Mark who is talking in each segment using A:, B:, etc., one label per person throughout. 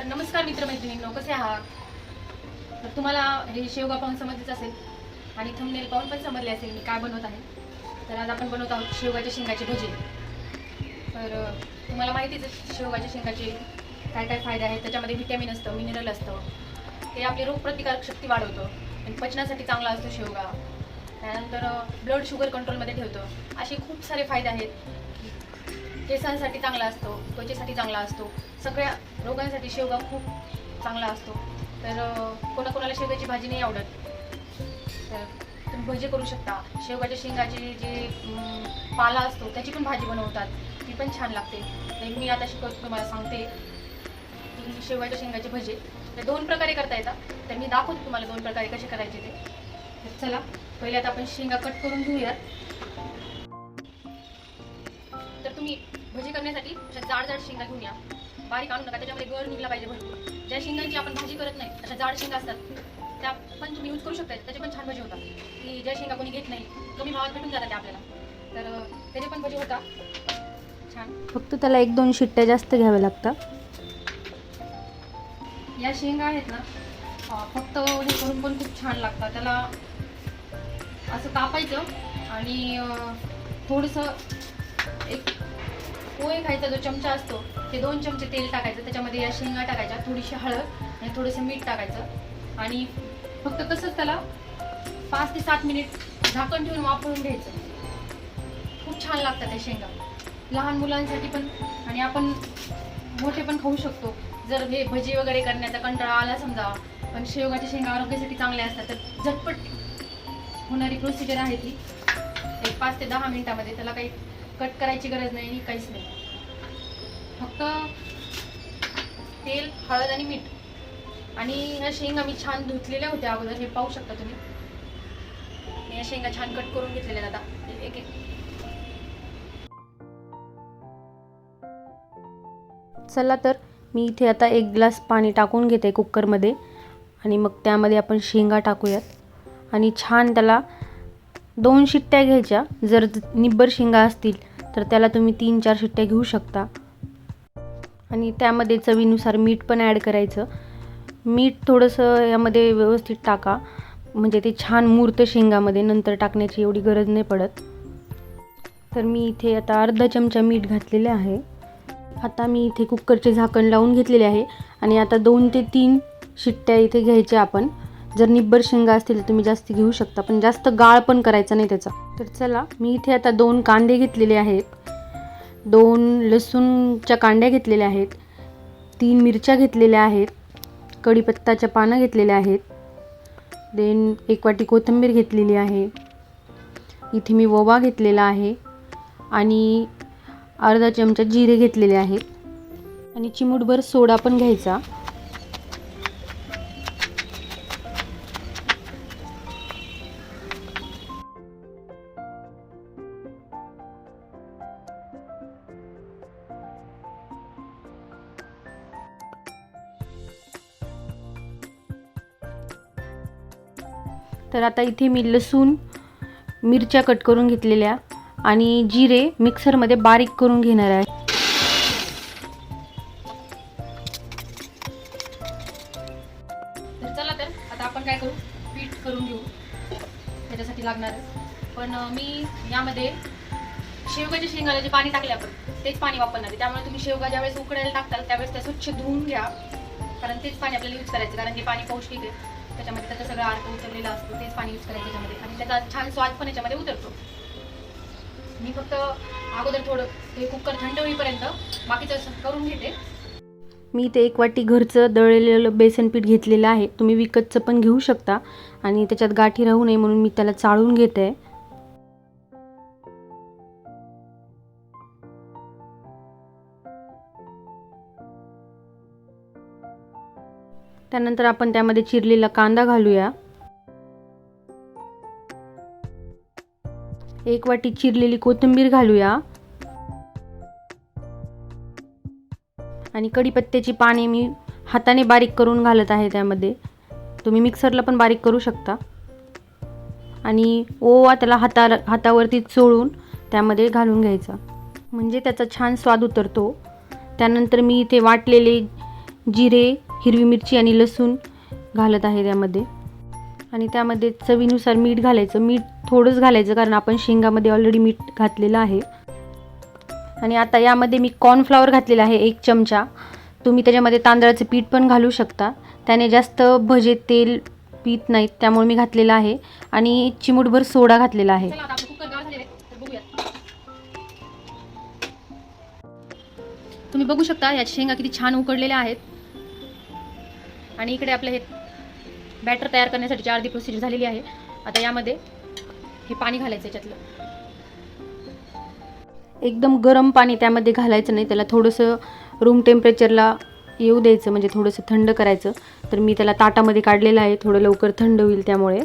A: तर नमस्कार मित्रमैत्रिणींनो कसे आहात? तर तुम्हाला हे शेवगा पाहून समजलेच असेल आणि थंबनेल पाहून पण समजले असेल मी काय बनवत आहे. तर आज आपण बनवत आहोत शेवगाच्या शेंगाचे भजे. तर तुम्हाला माहितीच आहे शेवगाच्या शेंगाचे काय काय फायदे आहेत त्याच्यामध्ये व्हिटॅमिन असतं मिनरल असतं. ते आपली रोगप्रतिकारक शक्ती वाढवतं आणि पचनासाठी चांगला असतो शेवगा. त्यानंतर ब्लड शुगर कंट्रोलमध्ये ठेवतं. असे खूप सारे फायदे आहेत. केसांसाठी चांगला असतो त्वचेसाठी चांगला असतो. सगळ्या रोगांसाठी शेवगा खूप चांगला असतो. तर कोणाकोणाला शेवग्याची भाजी नाही आवडत तर तुम्ही भजी करू शकता. शेवगाच्या शेंगाची जे पाला असतो त्याची पण भाजी बनवतात. ती पण छान लागते. तर मी आता शिकवतो तुम्हाला सांगते. की शेवगाच्या शेंगाचे भजे तर दोन प्रकारे करता येतात. तर मी दाखवते तुम्हाला दोन प्रकारे कसे करायचे ते. तर चला पहिले आता आपण शेंगा कट करून घेऊयात. तर तुम्ही भजी करण्यासाठी जाड जाड शेंगा घेऊन या. बारीक आणू नका त्याच्यामध्ये गर निघला पाहिजे भरपूर. ज्या शेंगांची आपण भाजी करत नाही अशा जाड शेंगा असतात त्या पण तुम्ही यूज करू शकता त्याचे पण छान भजी होतात. की ज्या शेंगा कोणी घेत नाही कमी भावात भेटून जातात ते आपल्याला. तर त्याचे पण भजी होतात. छान.
B: फक्त त्याला एक दोन शिट्ट्या जास्त घ्याव्या लागतात.
A: या शेंगा आहेत ना फक्त हे करून पण खूप छान लागतात. त्याला असं कापायचं आणि थोडंसं एक पोहे खायचा जो चमचा असतो ते दोन चमचे तेल टाकायचं त्याच्यामध्ये या शेंगा टाकायच्या थोडीशी हळद आणि थोडंसं मीठ टाकायचं. आणि फक्त तसंच त्याला पाच ते सात मिनिट झाकण ठेवून वापरून घ्यायचं. खूप छान लागतात त्या शेंगा. लहान मुलांसाठी पण आणि आपण मोठे पण खाऊ शकतो. जर हे भजी वगैरे करण्याचा कंटाळा आला समजा पण शेवगाच्या शेंगा आरोग्यासाठी चांगल्या असतात तर झटपट होणारी प्रोसिजर आहे ती. एक पाच ते दहा मिनिटामध्ये त्याला काही कट करायची गरज नाही काहीच नाही. फक्त तेल हळद आणि मीठ. आणि ह्या शेंगा मी छान धुतलेल्या होत्या अगोदर हे पाहू शकता तुम्ही. मी या शेंगा छान कट करून घेतलेल्या दादा आता. एक एक.
B: चला तर मी इथे आता एक ग्लास पाणी टाकून घेते कुकरमध्ये. आणि मग त्यामध्ये आपण शेंगा टाकूयात. आणि छान त्याला दोन शिट्ट्या घ्यायच्या. जर निब्बर शेंगा असतील तर त्याला तुम्ही तीन चार शिट्ट्या घेऊ शकता. आणि त्यामध्ये चवीनुसार मीठ पण ॲड करायचं. मीठ थोडंसं यामध्ये व्यवस्थित टाका. म्हणजे ते छान मूर्त शेंगामध्ये नंतर टाकण्याची एवढी गरज नाही पडत. तर मी इथे आता अर्धा चमचा मीठ घातलेले आहे. आता मी इथे कुकरचे झाकण लावून घेतलेले आहे. आणि आता दोन ते तीन शिट्ट्या इथे घ्यायच्या आपण. जर निब्बर शेंगा असतील तर तुम्ही जास्त घेऊ शकता पण जास्त गाळ पण करायचा नाही त्याचा. तर चला मी इथे आता दोन कांदे घेतलेले आहेत. दोन लसूणच्या कांड्या घेतलेल्या आहेत. तीन मिरच्या घेतलेल्या आहेत. कढीपत्ताच्या पानं घेतलेल्या आहेत. देन एक वाटी कोथिंबीर घेतलेली आहे. इथे मी ओवा घेतलेला आहे. आणि अर्धा चमचा जिरे घेतलेले आहेत. आणि चिमूटभर सोडा पण घ्यायचा. तर आता इथे मी लसूण मिरच्या कट करून घेतलेल्या आणि जिरे मिक्सरमध्ये बारीक करून घेणार आहे.
A: तर चला तर आता आपण काय करू? पीठ करून घेऊ. त्याच्यासाठी लागणार पण मी यामध्ये शेवगाच्या शेंगाला जे पाणी टाकले आपण तेच पाणी वापरणार आहे. त्यामुळे तुम्ही शेवगा ज्यावेळेस उकडायला टाकताल त्यावेळेस त्या स्वच्छ धुवून घ्या. कारण तेच पाणी आपल्याला यूज करायचं कारण ते पाणी पौष्टिक आहे. त्याच्यामध्ये त्याचा सगळा अर्क उतरलेला असतो तेच पाणी यूज करायचं त्याच्यामध्ये. आणि त्याचा छान स्वाद पण याच्यामध्ये उतरतो. मी फक्त अगोदर थोडं हे कुकर थंड होईपर्यंत बाकीचं करून घेते.
B: मी इथे एक वाटी घरचं दळलेलं बेसन पीठ घेतलेलं आहे. तुम्ही विकतचं पण घेऊ शकता आणि त्याच्यात गाठी राहू नये म्हणून मी त्याला चाळून घेते. आहे त्यानंतर आपण त्यामध्ये चिरलेला कांदा घालूया. एक वाटी चिरलेली कोथिंबीर घालूया. आणि कढीपत्त्याची पाने मी हाताने बारीक करून घालत आहे त्यामध्ये. तुम्ही मिक्सरला पण बारीक करू शकता. आणि ओवा त्याला हाता हातावरती चोळून त्यामध्ये घालून घ्यायचा. म्हणजे त्याचा छान स्वाद उतरतो. त्यानंतर मी इथे वाटलेले जिरे हिरवी मिरची आणि लसूण घालत आहे त्यामध्ये. आणि त्यामध्ये चवीनुसार मीठ घालायचं. मीठ थोडंच घालायचं कारण आपण शेंगामध्ये ऑलरेडी मीठ घातलेलं आहे. आणि आता यामध्ये मी कॉर्नफ्लॉवर घातलेला आहे एक चमचा. तुम्ही त्याच्यामध्ये तांदळाचं पीठ पण घालू शकता. त्याने जास्त भजे तेल पीत नाहीत त्यामुळे मी घातलेलं आहे. आणि चिमूटभर सोडा घातलेला आहे.
A: तुम्ही बघू शकता या शेंगा किती छान उकडलेल्या आहेत. आणि इकडे आपलं हे बॅटर तयार करण्यासाठी अर्धी प्रोसिजर झालेली आहे. आता यामध्ये हे पाणी घालायचं याच्यातलं.
B: एकदम गरम पाणी त्यामध्ये घालायचं नाही त्याला थोडंसं रूम टेम्परेचरला येऊ द्यायचं म्हणजे थोडंसं थंड करायचं. तर मी त्याला ताटामध्ये काढलेलं आहे थोडं लवकर थंड होईल त्यामुळे.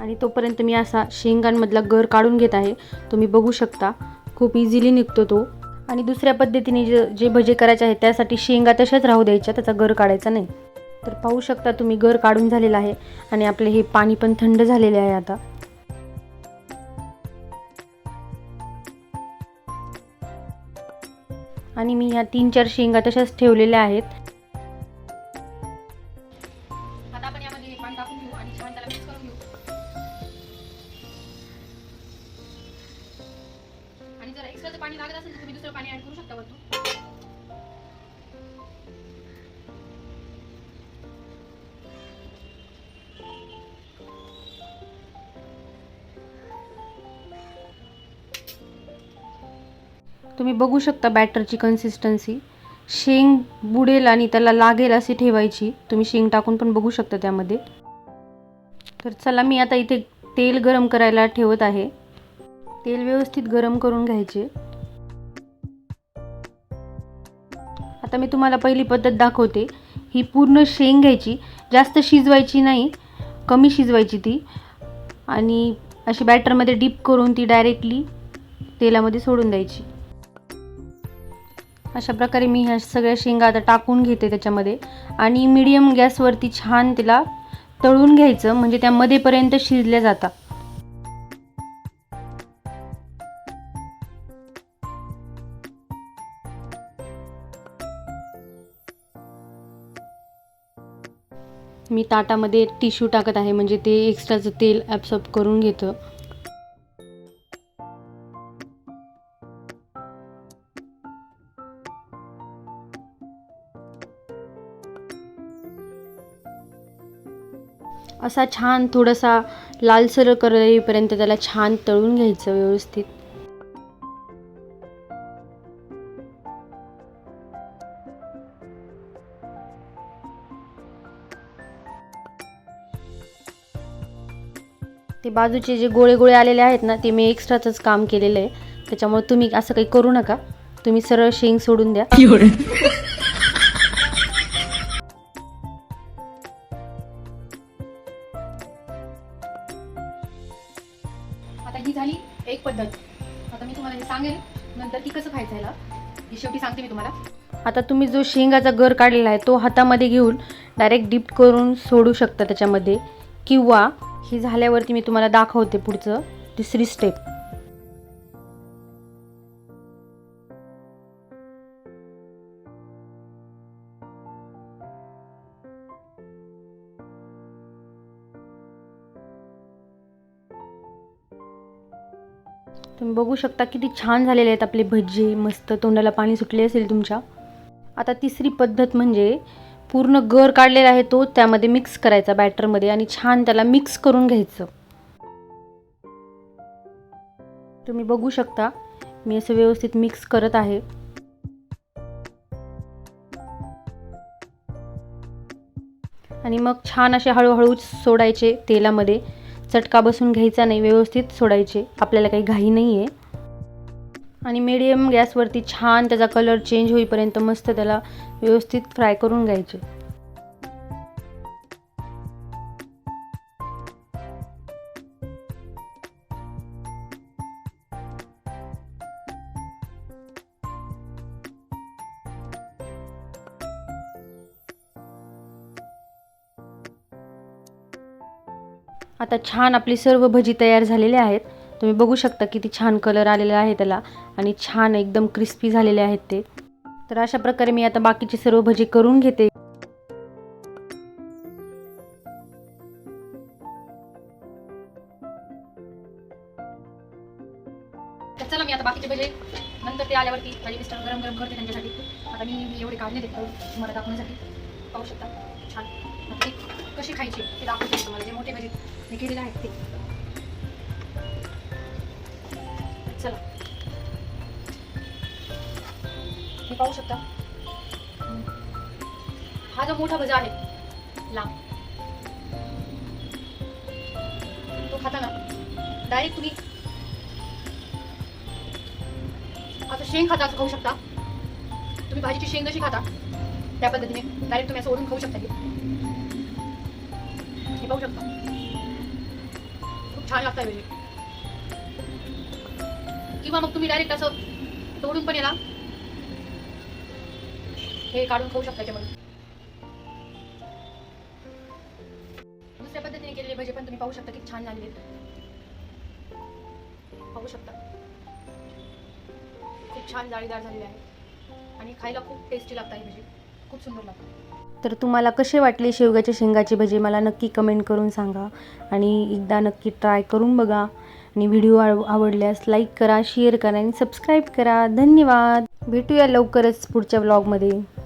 B: आणि तोपर्यंत मी असा शेंगांमधला गर काढून घेत आहे तुम्ही बघू शकता. खूप इझिली निघतो तो. आणि दुसऱ्या पद्धतीने जे जे भजे करायचे आहेत त्यासाठी शेंगा तशाच राहू द्यायच्या त्याचा गर काढायचा नाही. तर पाहू शकता तुम्ही घर काढून झालेलं आहे आणि आपले हे पाणी पण थंड झालेले आहे आता. आणि मी ह्या तीन चार शेंगा तशाच ठेवलेल्या आहेत.
A: पाणी आणि जर एक्स्ट्राचं पाणी लागत असेल तर तुम्ही दुसरं पाणी ऍड करू शकता वरतून.
B: तुम्ही बघू शकता बॅटरची कन्सिस्टन्सी शेंग बुडेल आणि त्याला लागेल अशी ठेवायची. तुम्ही शेंग टाकून पण बघू शकता त्यामध्ये. तर चला मी आता इथे तेल गरम करायला ठेवत आहे. तेल व्यवस्थित गरम करून घ्यायचे. आता मी तुम्हाला पहिली पद्धत दाखवते. ही पूर्ण शेंग घ्यायची. जास्त शिजवायची नाही. कमी शिजवायची ती. आणि अशी बॅटरमध्ये डीप करून ती डायरेक्टली तेलामध्ये सोडून द्यायची. अशा प्रकारे मी ह्या सगळ्या शेंगा आता टाकून घेते त्याच्यामध्ये. आणि मीडियम गॅसवरती छान तिला तळून घ्यायचं म्हणजे त्या मध्येपर्यंत शिजल्या जातात. मी ताटामध्ये टिश्यू टाकत आहे म्हणजे ते एक्स्ट्राचं तेल ॲब्सॉर्ब करून घेतं. असा छान थोडासा लालसर करेपर्यंत त्याला छान तळून घ्यायचं व्यवस्थित. ते बाजूचे जे गोळे गोळे आलेले आहेत ना ते मी एक्स्ट्राचंच काम केलेलं आहे. त्याच्यामुळे तुम्ही असं काही करू नका. तुम्ही सरळ शेंग सोडून द्या.
A: तुम्हाला.
B: आता तुम्ही जो शेंगाचा गर काढलेला आहे तो हातामध्ये घेऊन डायरेक्ट डिप करून सोडू शकता त्याच्यामध्ये. किंवा हे झाल्यावरती मी तुम्हाला दाखवते पुढचं तिसरी स्टेप बघू शकता किती छान झालेले आहेत आपले भजी मस्त तोंडाला पाणी सुटले असेल तुमच्या. आता तिसरी पद्धत म्हणजे पूर्ण गर काढलेला आहे तो त्यामध्ये मिक्स करायचा बॅटरमध्ये आणि छान त्याला मिक्स करून घ्यायचं. तुम्ही बघू शकता मी असं व्यवस्थित मिक्स करत आहे. आणि मग छान असे हळूहळू सोडायचे तेलामध्ये. चटका बसून घ्यायचा नाही व्यवस्थित सोडायचे. आपल्याला काही घाई नाही आहे आणि मीडियम गॅसवरती छान त्याचा कलर चेंज होईपर्यंत मस्त त्याला व्यवस्थित फ्राय करून घ्यायचे. आता छान आपली सर्व भजी तयार झालेली आहेत. तुम्ही बघू शकता किती छान कलर आलेला आहे त्याला आणि छान एकदम क्रिस्पी झालेले आहेत ते. तर अशा प्रकारे मी आता बाकीची सर्व भजी करून घेते.
A: चला मी आता बाकीचे भजे नंतर ते आल्यावरती माझे मिस्टर गरम गरम करते त्यांच्यासाठी. आता मी एवढे काढले देतो तुम्हाला दाखवण्यासाठी. पाहू शकता. छान. कशी खायची ते दाखवते तुम्हाला जे मोठे भाजीत मी केलेले आहेत ते. चला. हे पाहू शकता? हा जो मोठा भजा आहे लांब तो खाताना डायरेक्ट तुम्ही आता शेंग खाता असं खाऊ शकता. तुम्ही भाजीची शेंग जशी खाता त्या पद्धतीने. डायरेक्ट तुम्ही असं ओढून खाऊ शकता की पाहू शकता खूप छान लागतं वेळी किंवा मग तुम्ही डायरेक्ट असं तोडून पण याला हे काढून खाऊ शकता त्याच्यामध्ये दुसऱ्या पद्धतीने केलेले भजे पण तुम्ही पाहू शकता की छान झालेले आहेत पाहू शकता खूप छान जाळीदार झालेले आहे आणि खायला खूप टेस्टी लागतं हे भजी खूप सुंदर लागतं
B: तर तुम्हाला कसे वाटले शेवग्याच्या शेंगाचे भजे? मला नक्की कमेंट करून सांगा. आणि एकदा नक्की ट्राय करून बघा. आणि व्हिडिओ आव आवडल्यास लाईक करा शेअर करा आणि सबस्क्राईब करा. धन्यवाद. भेटूया लवकरच पुढच्या ब्लॉगमध्ये